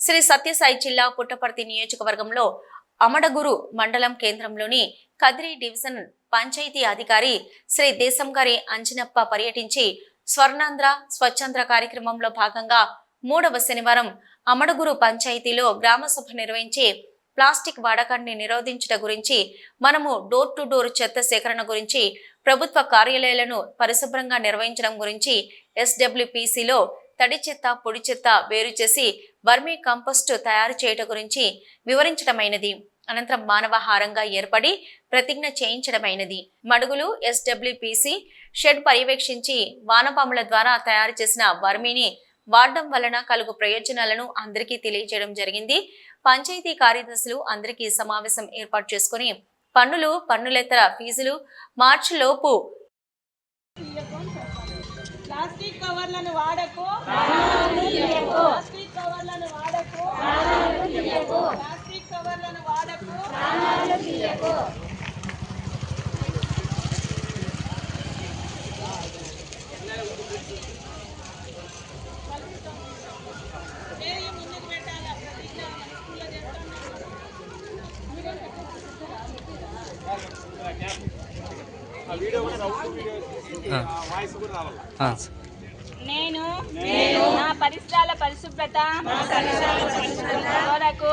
శ్రీ సత్యసాయి జిల్లా పుట్టపర్తి నియోజకవర్గంలో అమడగురు మండలం కేంద్రంలోని కదిరి డివిజన్ పంచాయతీ అధికారి శ్రీ దేశంగారి అంజనప్ప పర్యటించి స్వర్ణాంధ్ర స్వచ్ఛంద్ర కార్యక్రమంలో భాగంగా మూడవ శనివారం అమడగురు పంచాయతీలో గ్రామ సభ నిర్వహించి ప్లాస్టిక్ వాడకాన్ని నిరోధించట గురించి మనము డోర్ టు డోర్ చెత్త సేకరణ గురించి ప్రభుత్వ కార్యాలయాలను పరిశుభ్రంగా నిర్వహించడం గురించి ఎస్డబ్ల్యూపీసీలో తడి చెత్త పొడి చెత్త వేరు చేసి వర్మీ కంపోస్ట్ తయారు చేయట గురించి వివరించడమైనది అనంతరం మానవహారంగా ఏర్పడి ప్రతిజ్ఞ చేయించడమైనది మడుగులు ఎస్డబ్ల్యూపీసీ షెడ్ పర్యవేక్షించి వానపాముల ద్వారా తయారు చేసిన వర్మీని వాడడం వలన కలుగు ప్రయోజనాలను అందరికీ తెలియజేయడం జరిగింది. పంచాయతీ కార్యదర్శులు అందరికీ సమావేశం ఏర్పాటు చేసుకుని పన్నులు పన్నులేతర ఫీజులు మార్చి లోపు ప్లాస్టిక్ కవర్లను వాడకు. ప్లాస్టిక్ కవర్లను వాడకు. ప్లాస్టిక్ కవర్లను వాడకు చేయి ముందుకు పెట్టాలి ప్రతిజ్ఞ మన స్కూల్లో చేస్తున్నాం నేను నా పరిసరాల పరిశుభ్రత కొరకు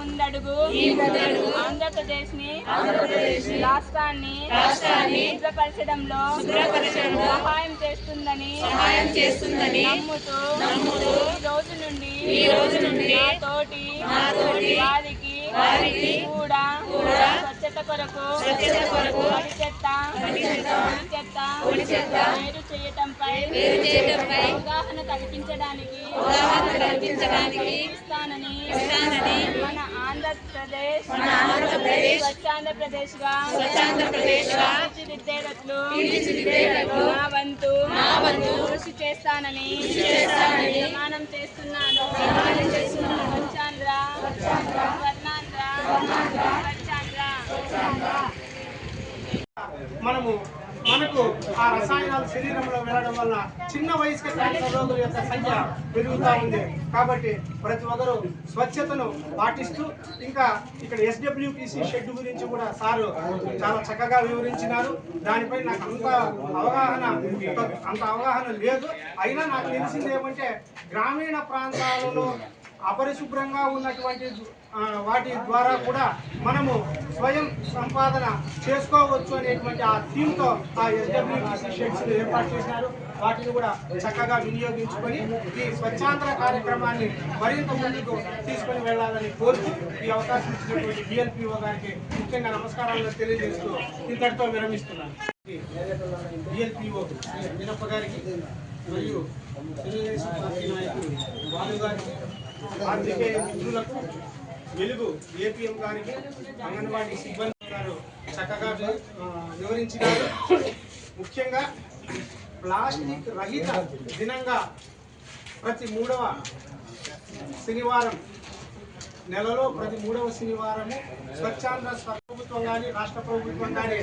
ముందడుగు. ఆంధ్రప్రదేశ్ని రాష్ట్రాన్ని శుభ్రపరచడంలో సహాయం చేస్తుందని సహాయం చేస్తుందని నమ్ముతూ ఈ రోజు నుండి ఈ రోజు నుండి తోటి వారికి వారికి కూడా స్వచ్ఛత కొరకు స్వచ్ఛత కొరకు చెత్త పొడి చెత్త వేరు చేయటంపై వేరు చేయటంపై అవగాహన కల్పించడానికి అవగాహన కల్పించడానికి ఇస్తానని ఇస్తానని మన ఆంధ్రప్రదేశ్ మన ఆంధ్రప్రదేశ్ స్వచ్ఛాంధ్రప్రదేశ్గా స్వచ్ఛాంధ్రప్రదేశ్గా తీర్చిదిద్దేటట్లు తీర్చిదిద్దేటట్లు నా వంతు నా వంతు కృషి చేస్తానని కృషి చేస్తానని ప్రమాణం చేస్తున్నాను ప్రమాణం చేస్తున్నాను స్వచ్ఛాంధ్ర స్వర్ణాంధ్ర స్వచ్ఛాంధ్ర మనము మనకు ఆ రసాయనాలు శరీరంలో వెళ్ళడం వల్ల చిన్న వయసుకి క్యాన్సర్ రోగుల యొక్క సంఖ్య పెరుగుతూ ఉంది. కాబట్టి ప్రతి ఒక్కరూ స్వచ్ఛతను పాటిస్తూ ఇంకా ఇక్కడ ఎస్డబ్ల్యూపిసి షెడ్ గురించి కూడా సారు చాలా చక్కగా వివరించినారు. దానిపై నాకు అంత అవగాహన అంత అవగాహన లేదు. అయినా నాకు తెలిసింది ఏమంటే గ్రామీణ ప్రాంతాలలో అపరిశుభ్రంగా ఉన్నటువంటి వాటి ద్వారా కూడా మనము స్వయం సంపాదన చేసుకోవచ్చు అనేటువంటి ఆ థీమ్తో ఆ ఎస్డబ్ల్యూటీసీ షెడ్స్ ఏర్పాటు చేశారు. వాటిని కూడా చక్కగా వినియోగించుకొని ఈ స్వచ్ఛాంతర కార్యక్రమాన్ని మరింత ముందుకు తీసుకొని వెళ్ళాలని కోరుతూ ఈ అవకాశం ఇచ్చినటువంటి డిఎల్పిఓ గారికి ముఖ్యంగా నమస్కారాలను తెలియజేస్తూ ఇంతటితో విరమిస్తున్నాను. డిఎల్పిఓ వీరప్ప గారికి మరియు తెలుగుదేశం పార్టీ నాయకులు బాలు గారికి అందుకే మిత్రులకు వెలుగు. ఏపీఎం గారికి అంగన్వాడీ సిబ్బంది గారు చక్కగా వివరించినారు. ముఖ్యంగా ప్లాస్టిక్ రహిత దినంగా ప్రతి మూడవ శనివారం నెలలో ప్రతి మూడవ శనివారము స్వచ్ఛాంధ్ర స్వ- ప్రభుత్వం కానీ రాష్ట్ర ప్రభుత్వం కానీ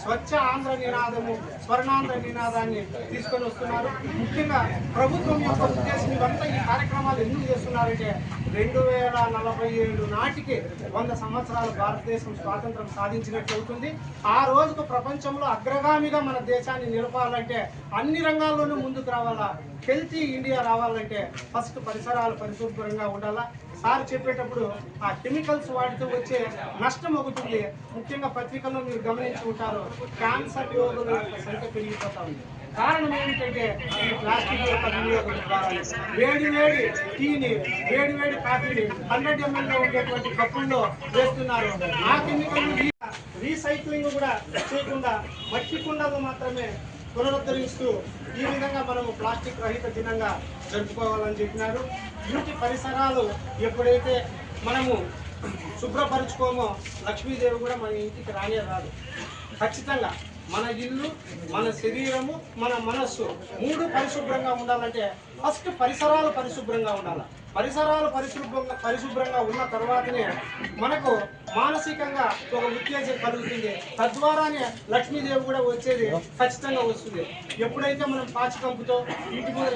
స్వచ్ఛ ఆంధ్ర నినాదము స్వర్ణాంధ్ర నినాదాన్ని తీసుకొని వస్తున్నారు. ముఖ్యంగా ప్రభుత్వం యొక్క ఉద్దేశం ఇవంతా ఈ కార్యక్రమాలు ఎందుకు చేస్తున్నారంటే రెండు వేల నలభై ఏడు నాటికి వంద సంవత్సరాలు భారతదేశం స్వాతంత్రం సాధించినట్టు అవుతుంది. ఆ రోజుకు ప్రపంచంలో అగ్రగామిగా మన దేశాన్ని నిలపాలంటే అన్ని రంగాల్లోనూ ముందుకు రావాలా? హెల్తీ ఇండియా రావాలంటే ఫస్ట్ పరిసరాలు పరిశుభ్రంగా ఉండాలా? సార్ చెప్పేటప్పుడు ఆ కెమికల్స్ వాటితో వచ్చే నష్టం ఒకటి ముఖ్యంగా పత్రికల్లో మీరు గమనించి ఉంటారు క్యాన్సర్ రోగుల యొక్క సంఖ్య పెరిగిపోతా ఉంది. కారణం ఏమిటంటే ఈ ప్లాస్టిక్ యొక్క వినియోగం ద్వారా. వేడి వేడి టీని వేడి వేడి కాఫీని హండ్రెడ్ ఎంఎల్లో ఉండేటువంటి కప్పుల్లో వేస్తున్నారు. ఆ కెమికల్ రీసైక్లింగ్ కూడా చేయకుండా మట్టి కుండలు మాత్రమే పునరుద్ధరిస్తూ ఈ విధంగా మనము ప్లాస్టిక్ రహిత దినంగా జరుపుకోవాలని చెప్పినారు. ఇంటి పరిసరాలు ఎప్పుడైతే మనము శుభ్రపరచుకోమో లక్ష్మీదేవి కూడా మన ఇంటికి రానే రాదు. ఖచ్చితంగా మన ఇల్లు మన శరీరము మన మనస్సు మూడు పరిశుభ్రంగా ఉండాలంటే ఫస్ట్ పరిసరాలు పరిశుభ్రంగా ఉండాలి. పరిసరాలు పరిశుభ్రంగా పరిశుభ్రంగా ఉన్న తర్వాతనే మనకు మానసికంగా ఒక ఉత్తేజం కలుగుతుంది. తద్వారానే లక్ష్మీదేవి కూడా వచ్చేది ఖచ్చితంగా వస్తుంది. ఎప్పుడైతే మనం పాచికంపుతో ఇంటి మీద